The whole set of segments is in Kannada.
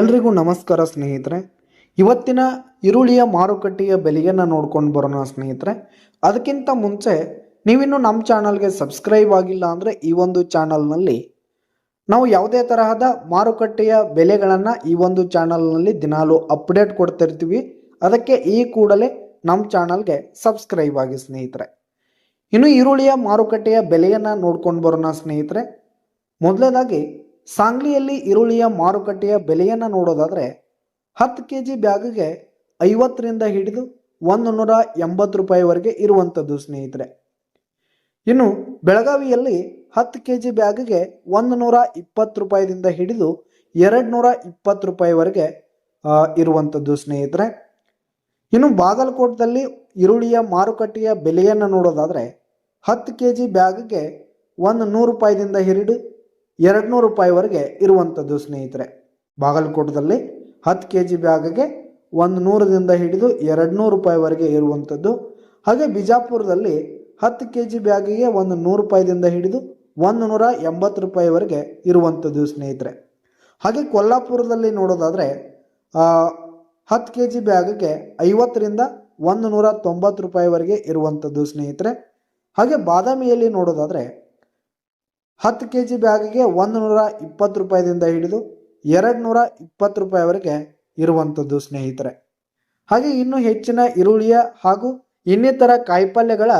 ಎಲ್ರಿಗೂ ನಮಸ್ಕಾರ ಸ್ನೇಹಿತರೆ. ಇವತ್ತಿನ ಈರುಳ್ಳಿಯ ಮಾರುಕಟ್ಟೆಯ ಬೆಲೆಯನ್ನು ನೋಡ್ಕೊಂಡು ಬರೋಣ ಸ್ನೇಹಿತರೆ. ಅದಕ್ಕಿಂತ ಮುಂಚೆ ನೀವಿನ್ನು ನಮ್ಮ ಚಾನಲ್ಗೆ ಸಬ್ಸ್ಕ್ರೈಬ್ ಆಗಿಲ್ಲ ಅಂದರೆ ಈ ಒಂದು ಚಾನಲ್ನಲ್ಲಿ ನಾವು ಯಾವುದೇ ತರಹದ ಮಾರುಕಟ್ಟೆಯ ಬೆಲೆಗಳನ್ನು ಈ ಒಂದು ಚಾನಲ್ನಲ್ಲಿ ದಿನಾಲು ಅಪ್ಡೇಟ್ ಕೊಡ್ತಿರ್ತೀವಿ. ಅದಕ್ಕೆ ಈ ಕೂಡಲೇ ನಮ್ಮ ಚಾನಲ್ಗೆ ಸಬ್ಸ್ಕ್ರೈಬ್ ಆಗಿ ಸ್ನೇಹಿತರೆ. ಇನ್ನು ಈರುಳ್ಳಿಯ ಮಾರುಕಟ್ಟೆಯ ಬೆಲೆಯನ್ನು ನೋಡ್ಕೊಂಡು ಬರೋಣ ಸ್ನೇಹಿತರೆ. ಮೊದಲನೇದಾಗಿ ಸಾಂಗ್ಲಿಯಲ್ಲಿ ಈರುಳ್ಳಿಯ ಮಾರುಕಟ್ಟೆಯ ಬೆಲೆಯನ್ನು ನೋಡೋದಾದರೆ ಹತ್ತು ಕೆ ಜಿ ಬ್ಯಾಗಿಗೆ ಐವತ್ತರಿಂದ ಹಿಡಿದು ಒಂದು ನೂರ ಎಂಬತ್ತು ರೂಪಾಯಿವರೆಗೆ ಇರುವಂಥದ್ದು, ಸ್ನೇಹಿತರೆ. ಇನ್ನು ಬೆಳಗಾವಿಯಲ್ಲಿ ಹತ್ತು ಕೆ ಜಿ ಬ್ಯಾಗಿಗೆ ಒಂದು ನೂರ ಇಪ್ಪತ್ತು ರೂಪಾಯಿದಿಂದ ಹಿಡಿದು ಎರಡು ನೂರ ಇಪ್ಪತ್ತು ರೂಪಾಯಿವರೆಗೆ ಇರುವಂಥದ್ದು, ಸ್ನೇಹಿತರೆ. ಇನ್ನು ಬಾಗಲಕೋಟದಲ್ಲಿ ಈರುಳ್ಳಿಯ ಮಾರುಕಟ್ಟೆಯ ಬೆಲೆಯನ್ನು ನೋಡೋದಾದರೆ ಹತ್ತು ಕೆ ಜಿ ಬ್ಯಾಗ್ಗೆ ಒಂದು ನೂರು ರೂಪಾಯಿದಿಂದ ಹಿಡಿದು ಎರಡು ನೂರು ರೂಪಾಯಿವರೆಗೆ ಇರುವಂಥದ್ದು ಸ್ನೇಹಿತರೆ. ಬಾಗಲಕೋಟದಲ್ಲಿ ಹತ್ತು ಕೆ ಜಿ ಬ್ಯಾಗ್ಗೆ ಒಂದು ನೂರದಿಂದ ಹಿಡಿದು ಎರಡು ನೂರು ರೂಪಾಯಿವರೆಗೆ ಇರುವಂಥದ್ದು. ಹಾಗೆ ಬಿಜಾಪುರದಲ್ಲಿ ಹತ್ತು ಕೆ ಜಿ ಬ್ಯಾಗಿಗೆ ಒಂದು ನೂರು ರೂಪಾಯಿದಿಂದ ಹಿಡಿದು ಒಂದು ನೂರ ಎಂಬತ್ತು ರೂಪಾಯಿವರೆಗೆ ಇರುವಂಥದ್ದು ಸ್ನೇಹಿತರೆ. ಹಾಗೆ ಕೊಲ್ಲಾಪುರದಲ್ಲಿ ನೋಡೋದಾದರೆ ಹತ್ತು ಕೆ ಜಿ ಬ್ಯಾಗ್ಗೆ ಐವತ್ತರಿಂದ ಒಂದು ನೂರ ತೊಂಬತ್ತು ರೂಪಾಯಿವರೆಗೆ ಇರುವಂಥದ್ದು ಸ್ನೇಹಿತರೆ. ಹಾಗೆ ಬಾದಾಮಿಯಲ್ಲಿ ನೋಡೋದಾದರೆ ಹತ್ತು ಕೆ ಜಿ ಬ್ಯಾಗಿಗೆ ಒಂದು ನೂರ ಇಪ್ಪತ್ತು ರೂಪಾಯಿದಿಂದ ಹಿಡಿದು ಎರಡು ನೂರ ಇಪ್ಪತ್ತು ರೂಪಾಯಿವರೆಗೆ ಇರುವಂಥದ್ದು ಸ್ನೇಹಿತರೆ. ಹಾಗೆ ಇನ್ನೂ ಹೆಚ್ಚಿನ ಈರುಳ್ಳಿಯ ಹಾಗೂ ಇನ್ನಿತರ ಕಾಯಿಪಲ್ಯಗಳ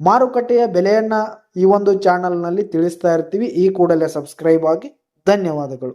ಮಾರುಕಟ್ಟೆಯ ಬೆಲೆಯನ್ನು ಈ ಒಂದು ಚಾನಲ್ನಲ್ಲಿ ತಿಳಿಸ್ತಾ ಇರ್ತೀವಿ. ಈ ಕೂಡಲೇ ಸಬ್ಸ್ಕ್ರೈಬ್ ಆಗಿ ಧನ್ಯವಾದಗಳು.